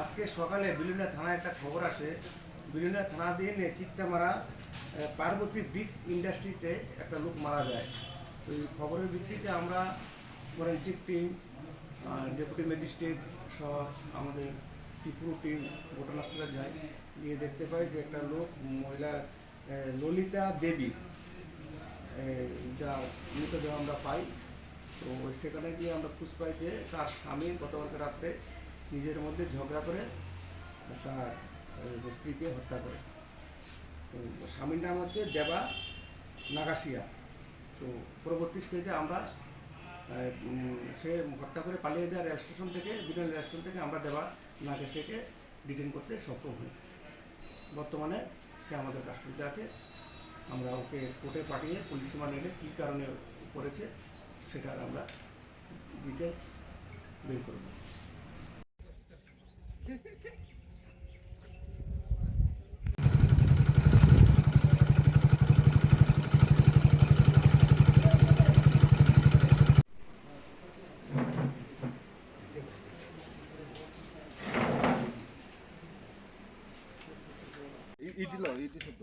আজকে সকালে বিলুনিয়া থানায় একটা খবর আসে। বিলুনিয়া থানা দিয়ে চিত্তা মারা পার্বতী ব্রিক্স ইন্ডাস্ট্রিতে একটা লোক মারা যায়। তো এই খবরের ভিত্তিতে আমরা ফরেন্সিক টিম ডেপুটি ম্যাজিস্ট্রেট সহ আমাদের ত্রিপুর টিম ঘটনাস্থলে যায়। গিয়ে দেখতে পাই যে একটা লোক মহিলা ললিতা দেবী যা মৃতদেহ আমরা পাই, তো সেখানে গিয়ে আমরা খুঁজ পাই যে তার স্বামী গতকালকে রাত্রে নিজের মধ্যে ঝগড়া করে তার স্ত্রীকে হত্যা করে। তো স্বামীর নাম হচ্ছে দেবা নাগাসিয়া তো পরবর্তী স্টেজে আমরা সে হত্যা করে পালিয়ে যায় রেল স্টেশন থেকে বিমান রেল স্টেশন থেকে আমরা দেবা নাগাসিয়াকে ডিটেন করতে সক্ষম হই। বর্তমানে সে আমাদের কাস্টডিতে আছে। আমরা ওকে কোর্টে পাঠিয়ে পুলিশ রিমান্ড নিলে কী কারণে করেছে সেটার আমরা ডিটেলস বের করব লো ইটি শুদ্ধ